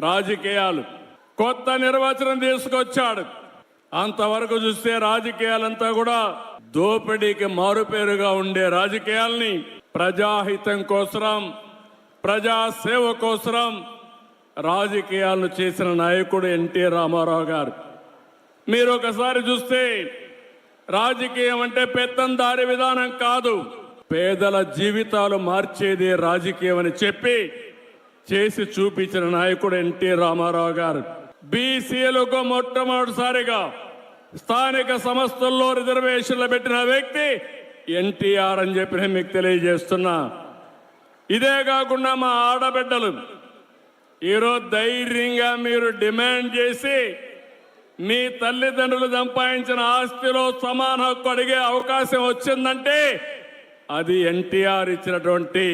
రాజకీయాలు. కొత్త నిర్వచనం తీసుకొచ్చాడు. అంతవరకు చూస్తే రాజకీయాలంతా కూడా దోపిడీకి మారుపేరుగా ఉండే రాజకీయాల్ని ప్రజాహితం కోసరం ప్రజాసేవ కోసరం రాజకీయాలను చేసిన నాయకుడు ఎన్టీ రామారావు గారు. మీరు ఒకసారి చూస్తే రాజకీయం అంటే పెత్తందారి విధానం కాదు. పేదల జీవితాలు మార్చేది రాజకీయం అని చెప్పి చేసి చూపించిన నాయకుడు ఎన్టీ రామారావు గారు. బీసీలకు మొట్టమొదటిసారిగా స్థానిక సంస్థల్లో రిజర్వేషన్లు పెట్టిన వ్యక్తి ఎన్టీఆర్ అని చెప్పి నేను మీకు తెలియజేస్తున్నా. ఇదే కాకుండా మా ఆడబిడ్డలు ఈరోజు ధైర్యంగా మీరు డిమాండ్ చేసి మీ తల్లిదండ్రులు సంపాదించిన ఆస్తిలో సమాన హక్కు అడిగే అవకాశం వచ్చిందంటే అది ఎన్టీఆర్ ఇచ్చినటువంటి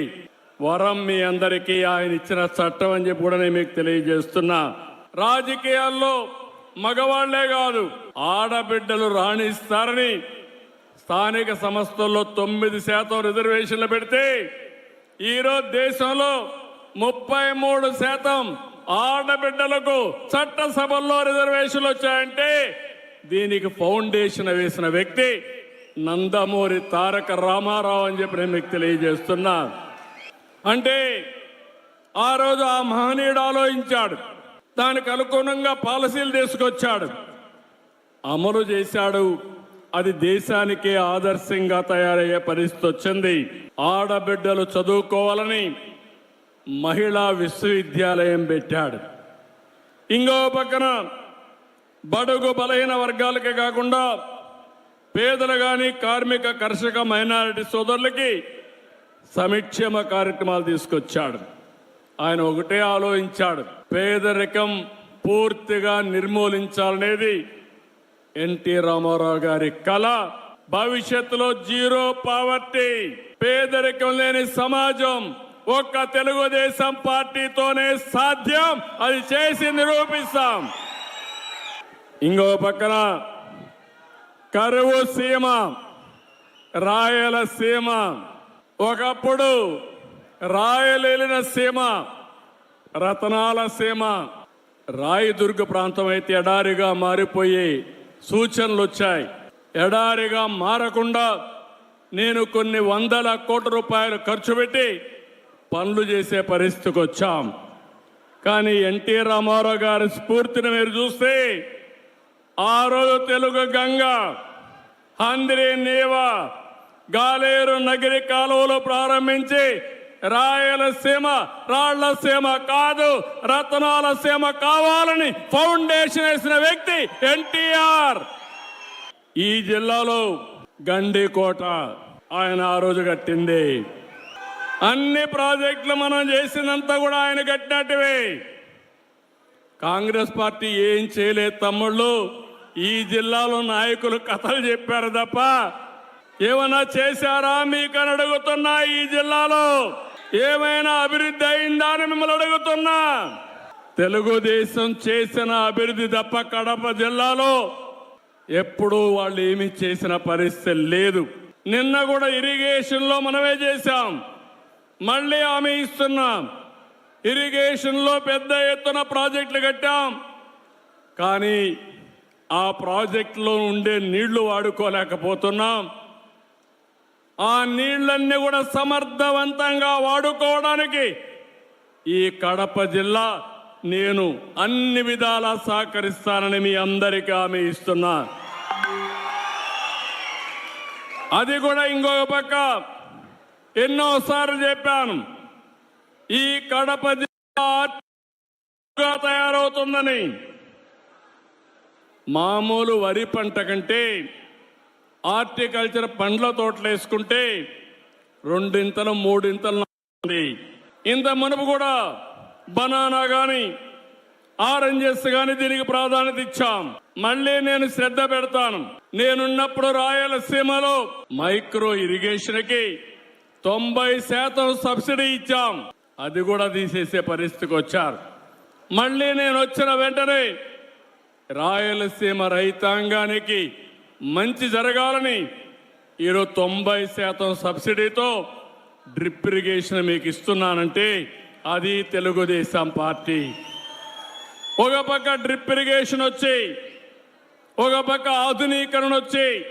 వరం మీ అందరికీ ఆయన ఇచ్చిన చట్టం అని చెప్పి కూడా నేను మీకు తెలియజేస్తున్నా. రాజకీయాల్లో మగవాళ్ళే కాదు ఆడబిడ్డలు రాణిస్తారని స్థానిక సంస్థల్లో తొమ్మిది శాతం రిజర్వేషన్లు పెడితే ఈరోజు దేశంలో ముప్పై మూడు శాతం ఆడబిడ్డలకు చట్టసభల్లో రిజర్వేషన్లు వచ్చాయంటే దీనికి ఫౌండేషన్ వేసిన వ్యక్తి నందమూరి తారక రామారావు అని చెప్పి నేను మీకు తెలియజేస్తున్నా. అంటే ఆ రోజు ఆ మహనీయుడు ఆలోచించాడు. దానికి అనుగుణంగా పాలసీలు తీసుకొచ్చాడు. అమలు చేశాడు. అది దేశానికే ఆదర్శంగా తయారయ్యే పరిస్థితి వచ్చింది. ఆడబిడ్డలు చదువుకోవాలని మహిళా విశ్వవిద్యాలయం పెట్టాడు. ఇంకో పక్కన బడుగు బలహీన వర్గాలకే కాకుండా పేదలు కానీ కార్మిక కర్షక మైనారిటీ సోదరులకి సమిక్షేమ కార్యక్రమాలు తీసుకొచ్చాడు. ఆయన ఒకటే ఆలోచించాడు. పేదరికం పూర్తిగా నిర్మూలించాలనేది ఎన్టీ రామారావు గారి కళ. భవిష్యత్తులో జీరో పావర్టీ. పేదరికం లేని సమాజం ఒక్క తెలుగుదేశం పార్టీతోనే సాధ్యం. అది చేసి నిరూపిస్తాం. ఇంకో పక్కన కరువు సీమ రాయలసీమ ఒకప్పుడు రాయలేలిన సీమ రతనాల సీమ రాయదుర్గ ప్రాంతం అయితే ఎడారిగా మారిపోయి సూచనలు వచ్చాయి. ఎడారిగా మారకుండా నేను కొన్ని వందల కోట్ల రూపాయలు ఖర్చు పెట్టి పనులు చేసే పరిస్థితికి వచ్చాం. కానీ ఎన్టీ రామారావు గారి స్ఫూర్తిని మీరు చూస్తే ఆ రోజు తెలుగు గంగ హంద్రి నేవా గాలేరు నగిరి కాలువలు ప్రారంభించి రాయలసీమ రాళ్ళసీమ కాదు రత్నాల సీమ కావాలని ఫౌండేషన్ వేసిన వ్యక్తి ఎన్టీఆర్. ఈ జిల్లాలో గండికోట ఆయన ఆ రోజు కట్టింది. అన్ని ప్రాజెక్టులు మనం చేసినంత కూడా ఆయన కట్టినట్టువే. కాంగ్రెస్ పార్టీ ఏం చేయలేదు తమ్ముళ్ళు ఈ జిల్లాలో నాయకులు కథలు చెప్పారు తప్ప ఏమైనా చేశారా మీకు అని అడుగుతున్నా ఈ జిల్లాలో? ఏమైనా అభివృద్ధి అయిందా అని మిమ్మల్ని అడుగుతున్నా. తెలుగుదేశం చేసిన అభివృద్ధి తప్ప కడప జిల్లాలో ఎప్పుడూ వాళ్ళు ఏమీ చేసిన పరిస్థితి లేదు. నిన్న కూడా ఇరిగేషన్లో మనమే చేశాం. మళ్ళీ హామీ ఇస్తున్నాం. ఇరిగేషన్లో పెద్ద ఎత్తున ప్రాజెక్టులు కట్టాం. కానీ ఆ ప్రాజెక్టులో ఉండే నీళ్ళు వాడుకోలేకపోతున్నాం. ఆ నీళ్ళన్నీ కూడా సమర్థవంతంగా వాడుకోవడానికి ఈ కడప జిల్లా నేను అన్ని విధాలా సహకరిస్తానని మీ అందరికీ హామీ ఇస్తున్నా. అది కూడా ఇంకొక పక్క ఎన్నోసార్లు చెప్పాను. ఈ కడప జిల్లా తయారవుతుందని. మామూలు వరి పంట కంటే హార్టికల్చర్ పండ్ల తోటలు వేసుకుంటే రెండింతలు మూడింతలు ఉంది ఇంత మునుపు కూడా బనానా కానీ ఆరెంజెస్ కానీ దీనికి ప్రాధాన్యత ఇచ్చాం. మళ్ళీ నేను శ్రద్ధ పెడతాను. నేనున్నప్పుడు రాయలసీమలో మైక్రో ఇరిగేషన్కి తొంభై శాతం సబ్సిడీ ఇచ్చాం. అది కూడా తీసేసే పరిస్థితికి వచ్చారు. మళ్ళీ నేను వచ్చిన వెంటనే రాయలసీమ రైతాంగానికి మంచి జరగాలని ఈరోజు తొంభై శాతం సబ్సిడీతో డ్రిప్ ఇరిగేషన్ మీకు ఇస్తున్నానంటే అది తెలుగుదేశం పార్టీ. ఒక పక్క డ్రిప్ ఇరిగేషన్ వచ్చి ఒక పక్క ఆధునీకరణ వచ్చి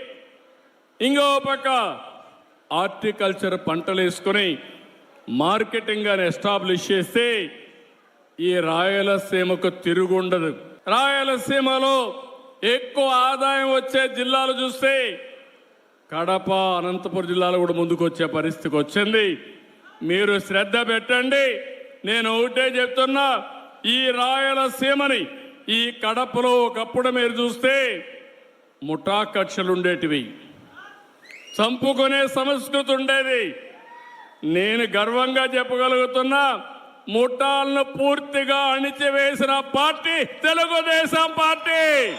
ఇంకో పక్క హార్టికల్చర్ పంటలు వేసుకొని మార్కెటింగ్ అని ఎస్టాబ్లిష్ చేస్తే ఈ రాయలసీమకు తిరుగుండదు. రాయలసీమలో ఎక్కువ ఆదాయం వచ్చే జిల్లాలు చూస్తే కడప అనంతపురం జిల్లాలో కూడా ముందుకు వచ్చే పరిస్థితికి వచ్చింది. మీరు శ్రద్ధ పెట్టండి. నేను ఒకటే చెప్తున్నా ఈ రాయలసీమని ఈ కడపలో ఒకప్పుడు మీరు చూస్తే ముఠా కక్షలు ఉండేటివి. చంపుకునే సంస్కృతి ఉండేది. నేను గర్వంగా చెప్పగలుగుతున్నా ముఠాలను పూర్తిగా అణిచివేసిన పార్టీ తెలుగుదేశం పార్టీ.